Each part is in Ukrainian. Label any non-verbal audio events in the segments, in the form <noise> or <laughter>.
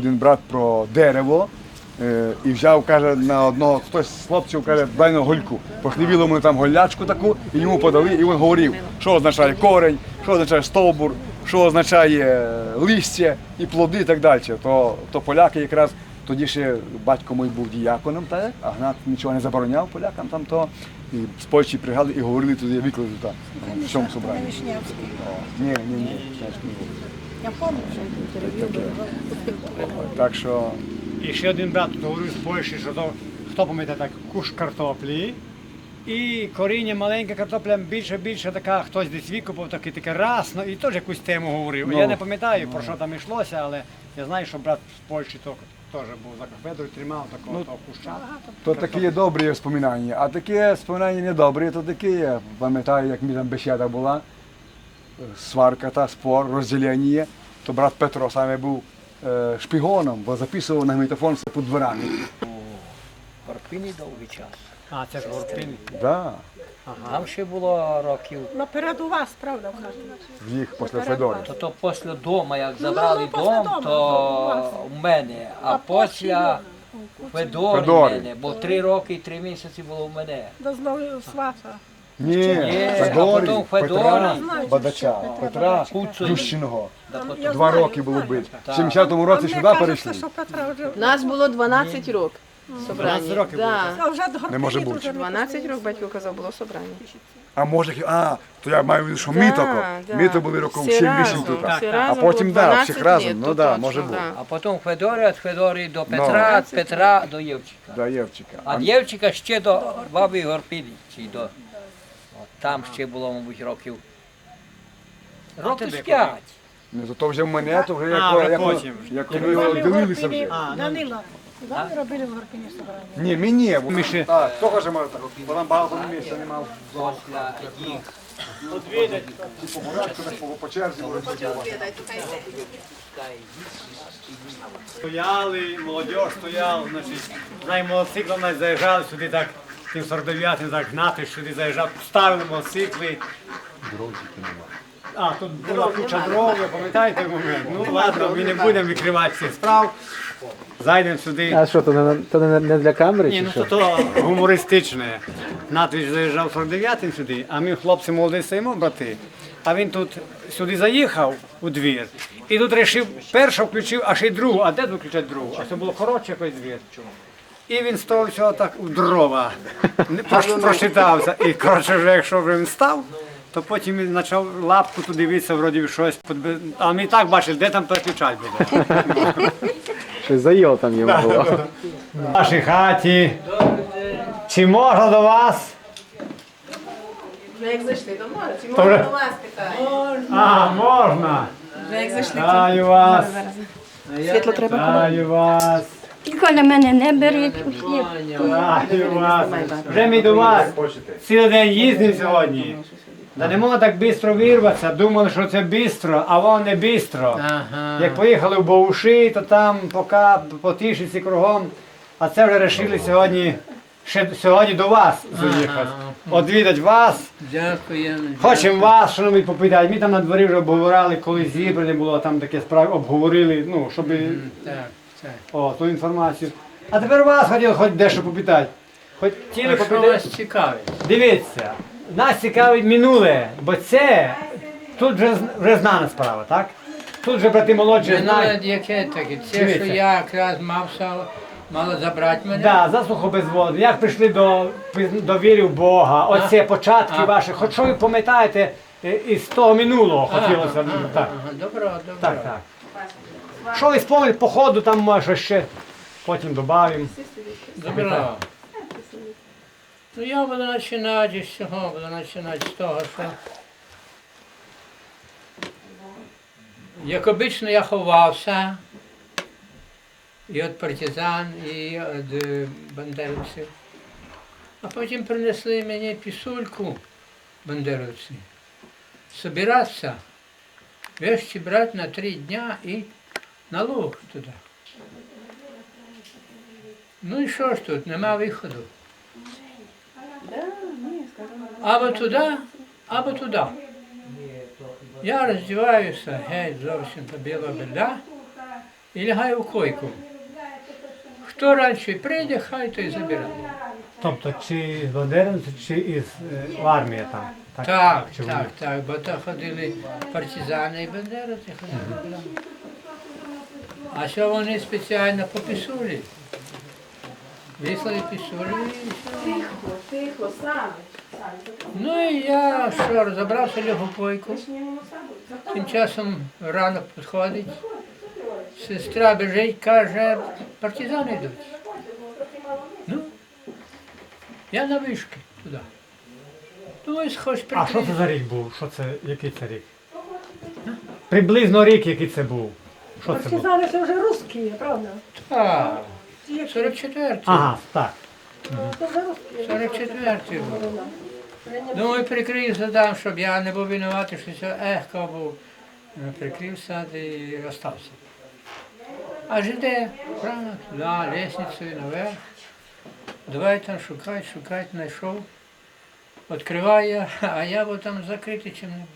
Один брат про дерево е, і взяв, каже, на одного хтось з хлопців каже, дай на гольку. Похлівіло ми там голячку таку, і йому подали, і він говорив, що означає корень, що означає стовбур, що означає е, листя і плоди і так далі. То, то поляки якраз тоді ще батько мій був діяконом, так? а Гнат нічого не забороняв полякам там то. І з Польщі пригали і говорили туди, викладу там, в цьому собранні. Ні, ні, ні. Я пам'ятаю, що. Так що І ще один брат говорив з Польщі, що то, хто пам'ятає так, куш картоплі. І коріння маленька картопля більше більше така, хтось десь викопав, таке таке расно, і теж якусь тему говорив. Ну. Я не пам'ятаю, про що там йшлося, але я знаю, що брат з Польщі то, теж був за кафедрою, тримав такого Ну, того куща. То такі є добрі споминання, а такі споминання недобрі, то такі є. Пам'ятаю, як ми там бесіда була, сварка та спор, розділення, то брат Петро саме був е, шпігоном, бо записував на магнітофон все під дворами. В Арпіні довгий час. А, це ж горпин. Да, Там ще було років. Наперед у вас, правда, в хаті? в їх після Федори. То, то після дому, як Ну, забрали ну, після дом, дому, у то вас. у мене. А, після Федори Федори. мене, бо три роки і три місяці було в мене. До знову свата. Ні, Ні, а Федорі, потім Петра Федорі. Бадача, Петра Куцої. Ющиного. Да, потім- Два знаю, роки було бити. В 70-му році сюди перейшли. що Петра вже... Нас було 12 років собрання. 12 років да. А вже до Не може бути. вже 12 років батько казав, було собрання. А може, а, то я маю в виду, що ми тако. да. Ми то були роком Всі 7-8 разом, тут. всі А разом потім, було да, 12 всіх разом, літ, ну то да, точно, може бути. А потім Федори, від Федори до Петра, від Петра до Євчика. Да, Євчика. А Євчика ще до баби Горпіні. Чи до... От, там ще було, мабуть, років. Років п'ять. Ну, зато вже в мене, то вже А, як, вже як, потім. як, Як ми в дивилися вже. А, ну. Данила. Куди робили в Горпині собрання? Ні, мені. Ми Так, хто каже, може так, бо там багато місця немає. Після їх. По порядку, по, по черзі. говорить, Стояли, молодь стояла, значить, знає, мотоциклом навіть заїжджали сюди так, тим 49-м так гнати, сюди заїжджав, ставили мотоцикли. А, тут була куча дров, ви пам'ятаєте момент? Ну ладно, ми не будемо відкривати цих справ. Зайдемо сюди. А що, то не, то не, не для камери? Ні, чи ну що? то, то гумористичне. Натвіч заїжджав 49-м сюди, а ми хлопці молоді стоїмо, брати. А він тут сюди заїхав у двір. І тут вирішив, першу включив, а ще й другу. А де тут включати другу? А це було коротше якийсь двір. І він став всього так у дрова. Не прош- прочитався. І коротше, вже якщо вже він став, то потім він почав лапку туди дивитися, вроді щось. подби- А ми і так бачили, де там переключати буде. Щось заїло там йому було. В вашій хаті. Чи можна до вас? Вже як зайшли, то може. Чи можна до вас питає? А, можна. Вже як зайшли. Вітаю вас. Світло треба. Вітаю вас. Ніколи мене не беріть у хліб. Вітаю вас. Вже ми до вас. Цілий день їздив сьогодні. Да не можна так швидко вирватися. Думали, що це швидко, а воно не швидко. Як поїхали в Бауші, то там поки по тишиці кругом. А це вже вирішили сьогодні, ще сьогодні до вас заїхати. Одвідать вас. Дякую. Хочемо вас, що попитати. Ми там на дворі вже обговорили, коли зібране було там таке справи, обговорили, ну, щоб Так, так. о, ту інформацію. А тепер вас хотів хоч дещо попитати. Хоч тіли попитати. цікавить? Дивіться, нас цікавить минуле, бо це тут вже, вже знана справа, так? Тут вже брати молодші знають. яке таке? Це, Дивіться. що я якраз мався, мало забрати мене. Да, засухо без води. Як прийшли до, до віри в Бога, оце початки А. ваші, хоч що ви пам'ятаєте е, із того минулого хотілося. ну, так. Ага, добро, добро. Так, так. Що ви спомните по ходу, там може ще потім додаємо. Добро. Ну я буду починати з цього, буду починати з того, що як обично я ховався і від партизан, і від е, бандерівців. А потім принесли мені пісульку бандеровці. Собиратися, вещи брати на три дня і на луг туди. Ну і що ж тут, нема виходу. Або туди, або туди. Я роздіваюся геть зовсім до біла беда і лягає у койку. Хто раніше прийде, хай той забирає. Тобто чи з бандеровців, чи із е, армії там? Так, чи вони? так, так, бо то ходили партизани і бандеровці ходили. А що вони спеціально по пісулі і все. Тихо, тихо, саме. Ну і я що, розібрався лягу в койку. Тим часом ранок підходить. Сестра біжить, каже, партизани йдуть. Ну, я на вишки туди. Думаю, хоч А що це за рік був? Що це, який це рік? Приблизно рік, який це був. Що це було? Партизани це вже русські, правда? Так, 44-й. Ага, так. Це вже русські. 44-й був. Думаю, прикрився там, щоб я не був винуватий, що це ехко був. Ну, Прикрився і остався. Аж іде, правильно, туди, лестницею наверх. Давай там шукати, шукати, знайшов. Відкриваю, а я був там закритий чим-небудь.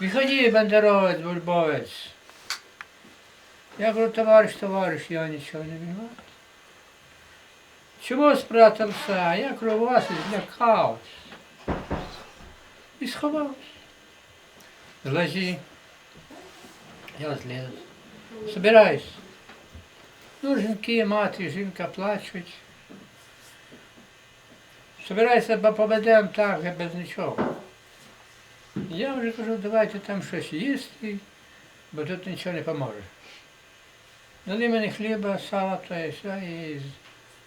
Виходи, бандеровець, бульбовець. Я говорю, товариш, товариш, я нічого не виноват. Чего спрятався? Я круг вас злякався. І сховався. Злазі. Я злез. Собираюсь. Ну, жінки, мати, жінка плачуть. Собирайся, бо поведемо так, без нічого. Я вже кажу, давайте там щось їсти, бо тут нічого не поможе. Дали мені хліба, сала, то і все, і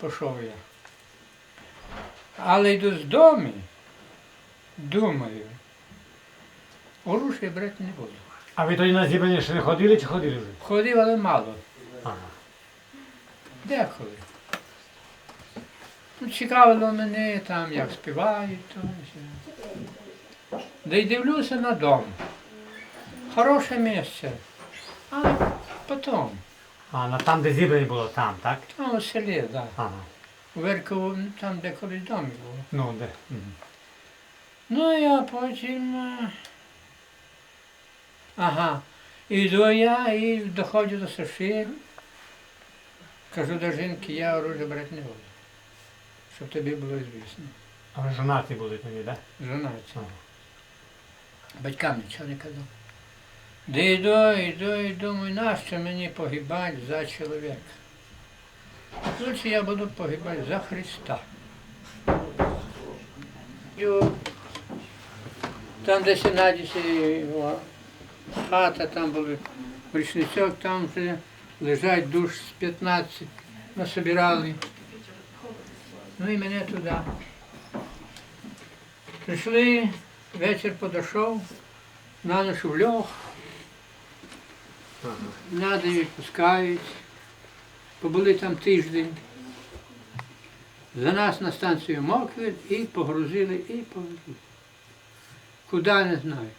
пішов я. Але йду з дому, думаю, оружие брати не буду. А ви тоді на зібрання ще не ходили чи ходили вже? Ходив, але мало. Ага. Деколи. Ну, цікавило мене там, як співають, то все. Да й дивлюся на дом. Хороше місце. Але потім, А, на там, де зібрання було, там, так? там у селі, так. Да. Ага. У Веркову, ну, там, де колись дом було. Ну, де? Мгм. Ну, я потім. е, Ага. Іду я і доходжу до суші. Кажу до жінки, я оружие брати не буду. Щоб тобі було звісно. А ви жонаті були тоді, так? Жонаті. Ага. Батькам нічого не казав. Де йду, йду і думаю, нащо мені погибати за чоловіка? Лучше я буду погибати за Христа. І там, де Сенадісі, хата, там був річничок, там вже лежать душ з 15, насобирали. Ну і мене туди. Прийшли, вечір подійшов, на ніч в льох. Надо відпускають. Побули там тиждень. За нас на станцію Моквір і погрузили, і повезли. Куди не знаю.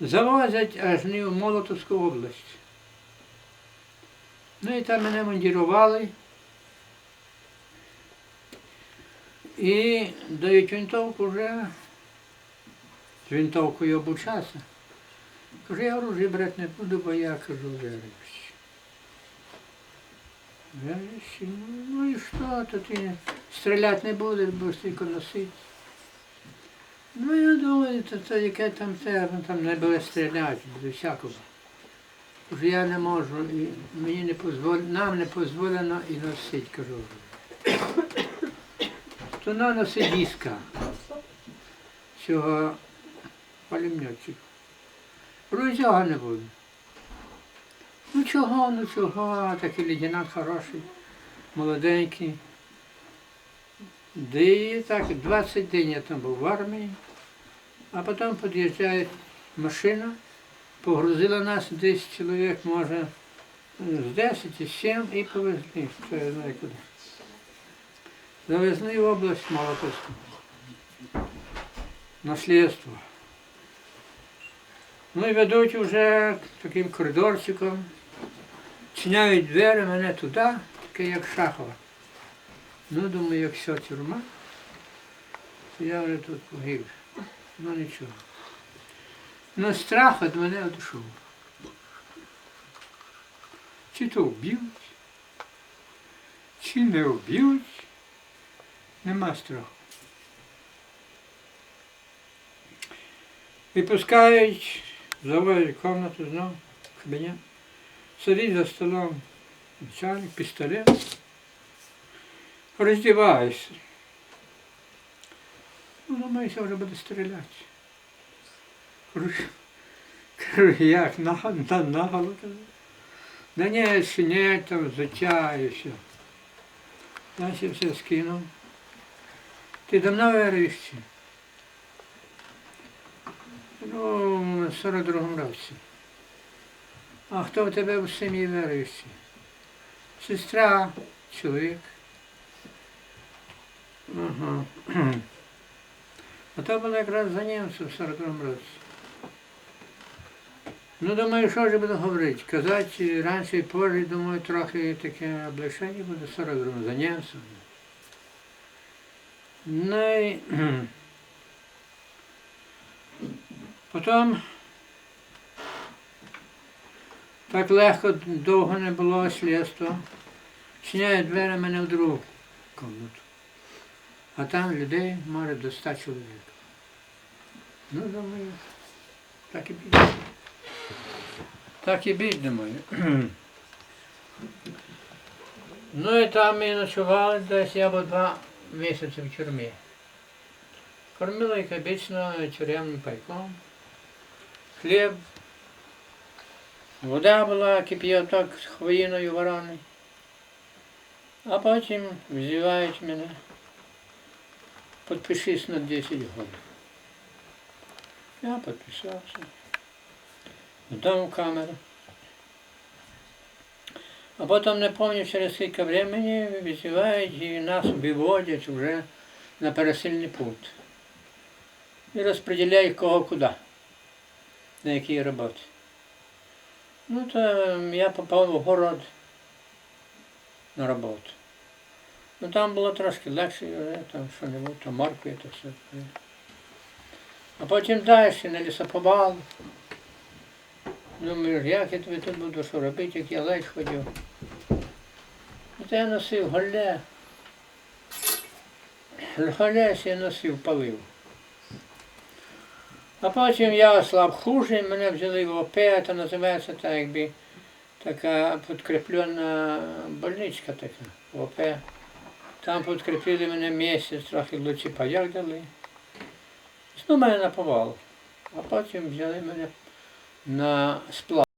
Завозять аж не в Молотовську область. Ну і там мене мандірували. І дають винтовку вже. З винтовкою обучався. Кажу, я оружие брати не буду, бо я кажу верующий. Верующий, ну і що, то ти стріляти не будеш, будеш тільки носити. Ну я думаю, то, то яке там це, ну, там не буде стріляти, буде всякого. Кажу, я не можу, і мені не позвол... нам не дозволено і носити, кажу. То на носи диска цього пулеметчика. Про цього не буде. Ну чого, ну чого, такий лейтенант хороший, молоденький. Де так, 20 днів я там був в армії, а потім під'їжджає машина, погрузила нас 10 чоловік, може, з 10 і 7 і повезли, що я знаю куди. Завезли в область Молотовську. Наслідство. Ну і ведуть вже таким коридорчиком, чиняють двері мене туди, таке як Шахова. Ну, думаю, як все тюрма, то я вже тут погиб. Ну нічого. Ну страх від мене одійшов. чи то вб'ють, чи не вб'ють, нема страху. Випускають, заводять в комнату знову, в кабінет, сидить за столом начальник, пістолет, роздіваєшся. Ну, думаєш, вже буде стріляти. Кажу, як на, на, наголо. Да ні, шинель там, взуття і все. Значить, скинув. Ти давно віруєш? Ну, на 42-му році. А хто в тебе в сім'ї віруючий? Сестра, чоловік. Ага. А то було якраз за німцем в 42 році. Ну, думаю, що ж буду говорити? Казати раніше і позже, думаю, трохи таке облегшення буде 42 за німцем. Ну і потім так легко довго не було слідства. Чиняють двері мене в другу кімнату. А там людей може до ста чоловік. Ну, думаю, так і бідь. Так і бідь, думаю. <clears throat> ну і там ми ночували десь я два місяці в тюрмі. Кормили як обично тюремним пайком. Хліб. Вода була кип'яток з хвоїною ворони. А потім взивають мене. Подпишись на 10 років. Я підписався. Дам камеру. А потім, не пам'ятаю, через скільки времени визивають і нас виводять вже на пересильний пункт. І розподіляють кого куди, на якій роботі. Ну, то я попав в город на роботу. Ну там було трошки легше, вже, там що-небудь, там моркви, то все. А потім далі на лісоповал. Думаю, як я тобі тут буду що робити, як я ледь ходив. От я носив голля. Голля я носив, палив. А потім я слаб хуже, мене взяли в ОП, це називається так, якби така підкріплена больничка така в ОП. Там підкріпили мене місяць, трохи лучі паяк. Знову мене на повал. А потім взяли мене на сплав.